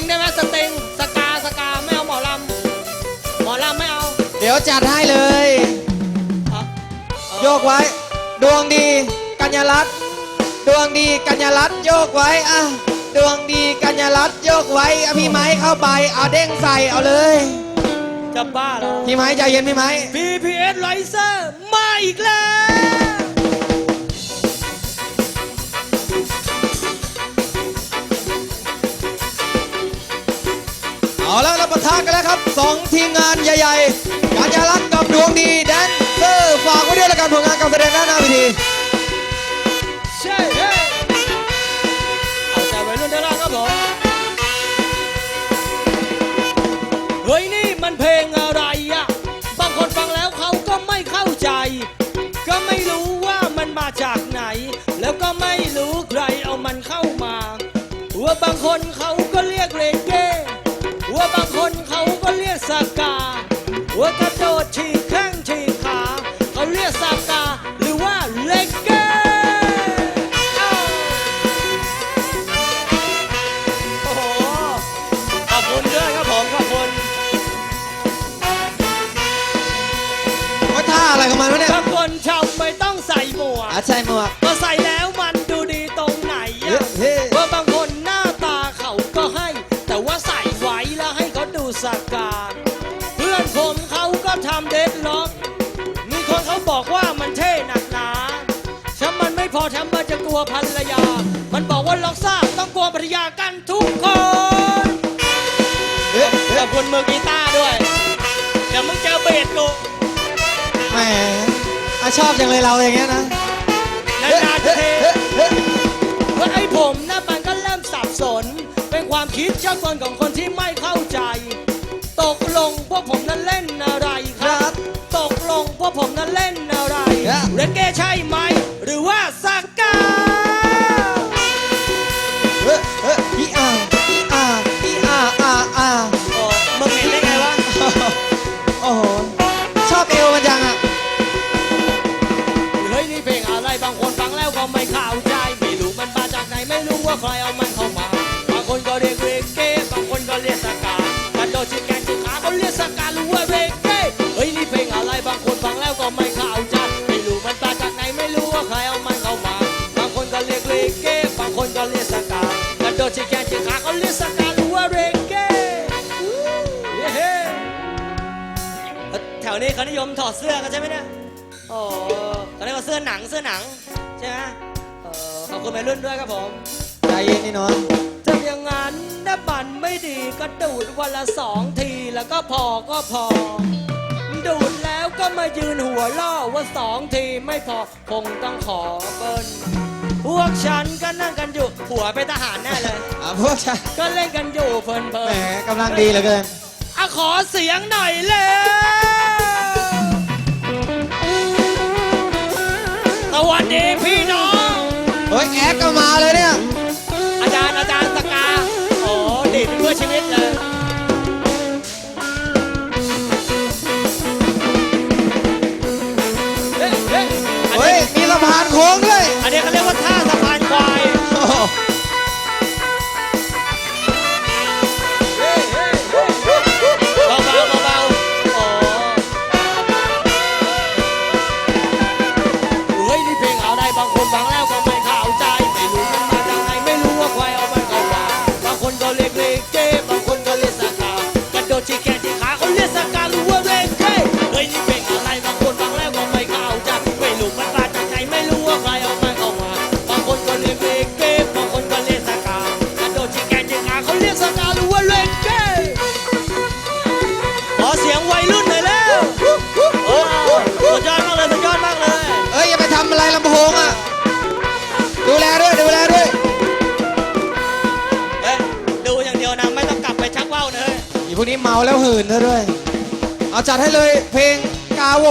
งได้ไหมสติงสกาสกาไม่เอาหมอลำหมอลำไม่เอาเดี๋ยวจัดให้เลย เอาเอาโยกไว้ ดวงดีกัญญารัตน์ดวงดีกัญญารัตน์โยกไว้อะดวงดีกัญญารัตน์โยกไว้อะพี่ไม้เข้าไปเอาเด้งใส่เอาเลยจะบ้าเหรอ พี่ไม้ใจเย็นพี่ไม้ PPS Riser มาอีกแล้ว ทางกันแล้วครับสองทีมงานใหญ่ๆกัญญารัตน์กับดวงดีแดนเซอร์ฝากไว้ด้วยละกันผลงานการแสดงด้านหน้าเวทีใช่เฮ้ยเอาใจวัยรุ่นด้แล้วครับผมเฮ้ยนี่มันเพลงอะไรอะบางคนฟังแล้ว ก็เรียกสากาว่ากระโดดฉีกแข้งฉีกขา เขาเรียกสากา หรือว่าเลกเก้อ้าวโอ้โห ขอบคุณด้วยครับผมขอบคุณ ว่าท่าอะไรของมันวะเนี่ยบางคนชาวไม่ต้องใส่หมวกอาใช่หมวกพอ มันไม่พอฉันมันจะกลัวภรรยา มันบอกว่าล็อกซ่าต้องกลัวภรรยากันทุกคนเฮ้เฮ้ขอบคุณมือกีตาร์ด้วย เดี๋ยวมึงเจอเบสกูแหมอะชอบจังเลยเราอย่างเงี้ยนะนานๆจะเทเฮ้เฮ้ว่าไอ้ผมนะมันก็เริ่มสับสน เป็นความคิดช่างกลของคนที่ไม่เข้าใจ ตกลงพวกผมนั้นเล่นอะไรคครัรับบตกลงพวกผมนั้นเล่นอะไรครับเรนเก้ใช่ไหม ว่าใครเอามันเข้ามาบางคนก็เรียกเรเก้บางคนก็เรียกสกากระโดดชิแกนชิขาเขาเรียกสกาหรือว่าเรเก้เฮ้ยนี่เพลงอะไรบางคนฟังแล้วก็ไม่เข้าใจไม่รู้มันมาจากไหนไม่รู้ว่าใครเอามันเข้ามาบางคนก็เรียกเรเก้บางคนก็เรียกสกากระโดดชิแกนชิขาเขาเรียกสกาหรือว่าเรเก้เย้แถวนี้เขานิยมถอดเสื้อกันใช่ไหมเนี่ยโอ้เขาเรียกว่าเสื้อหนังเสื้อหนังใช่ไหมเออขอบคุณวัยรุ่นด้วยครับผม ใจเย็นนี่น้องถ้าอย่างนั้นถ้าบันไม่ดีก็ดูดวันละสองทีแล้วก็พอก็พอ ดูดแล้วก็มายืนหัวล่อว่าสองทีไม่พอคงต้องขอเบิ้ลพวกฉันก็นั่งกันอยู่หัวเป็นทหารแน่เลย อะพวกฉันก็เล่นกันอยู่เพลินแหมๆกำลังดีเหลือเกิน อะขอเสียงหน่อยเลยสวัสดีพี่น้อง เฮ้ยแอคก็มาเลย พวกนี้เมาแล้วหื่นซะด้วย เอาจัดให้เลยเพลงกาโว